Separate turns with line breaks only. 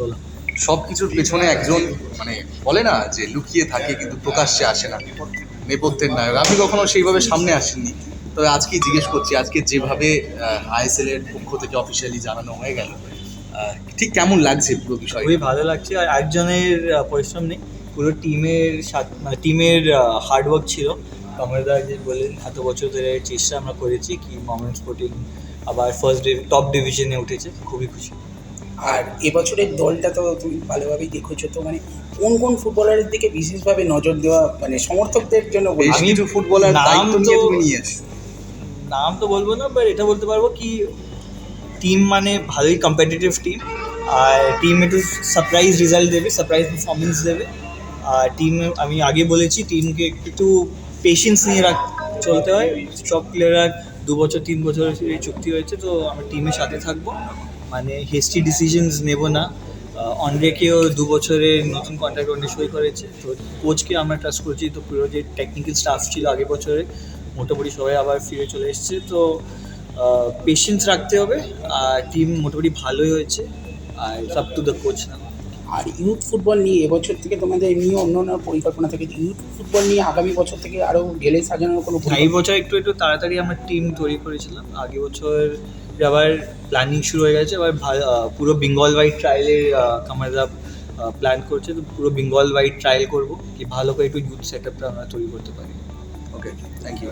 বলো
সব কিছুর পেছনে একজন মানে বলে না যে লুকিয়ে থাকে কিন্তু প্রকাশ্যে আসে না, নেপথ্যের নায়ক। আপনি কখনো সেইভাবে সামনে আসেননি তবে আজকে জিজ্ঞেস করছি, আজকে যেভাবে আইএসএল এর পক্ষ থেকে অফিসিয়ালি জানানো হয়ে গেল ঠিক কেমন লাগছে পুরো বিষয়
খুবই ভালো লাগছে। আর একজনের পরিশ্রম নেই। পুরো টিমের সাথে মানে টিমের হার্ডওয়ার্ক ছিল। কমলদা যে বললেন, এত বছর ধরে চেষ্টা আমরা করেছি কি মোহামেডান স্পোর্টিং আবার ফার্স্ট টপ ডিভিশনে উঠেছে। খুবই খুশি।
আর এবছরের দলটা তো তুমি ভালোভাবেই দেখেছ তো মানে কোন কোন ফুটবলারের দিকে বিশেষভাবে নজর দেওয়া মানে সমর্থকদের জন্য
কিছু ফুটবলার
নাম
নিয়ে
তো-
তুমি নিয়েছো
নাম তো বলব না বাট এটা বলতে পারব কি টিম মানে ভালোই কম্পিটিটিভ টিম আর টিম একটু সারপ্রাইজ রেজাল্ট দেবে সারপ্রাইজ পারফরমেন্স দেবে। আর টিম আমি আগে বলেছি টিমকে একটু পেশেন্স নিয়ে রাখ চলতে হয়। সব প্লেয়াররা দু বছর তিন বছরের এই চুক্তি হয়েছে তো আমরা টিমের সাথে থাকব। মানে হেস্টি ডিসিশনস নেব না। অনরেকেও দু বছরের নতুন কন্ট্রাক্ট অনেক সই করেছে। তো কোচকে আমরা ট্রাস্ট করছি। তো পুরো যে টেকনিক্যাল স্টাফ ছিল আগে বছরে মোটামুটি সবাই আবার ফিরে চলে এসেছে। তো পেশেন্স রাখতে হবে। আর টিম মোটামুটি ভালোই হয়েছে। আর সব টু দ্য কোচ না
আর ইউথ ফুটবল নিয়ে এবছর থেকে তোমাদের এমনি অন্য অন্য পরিকল্পনা থেকে ইউথ ফুটবল নিয়ে আগামী বছর থেকে আরও গেলে সাজানোর কোনো
এই বছর একটু একটু তাড়াতাড়ি আমরা টিম তৈরি করেছিলাম। আগে বছর আবার প্ল্যানিং শুরু হয়ে গেছে আবার পুরো বেঙ্গল ওয়াইড ট্রায়ালের কামারদা প্ল্যান করছে, তো পুরো বেঙ্গল ওয়াইড ট্রায়াল করব, কি ভালো করে একটু ইউথ সেট আপটা আমরা তৈরি করতে পারি।
Okay thank you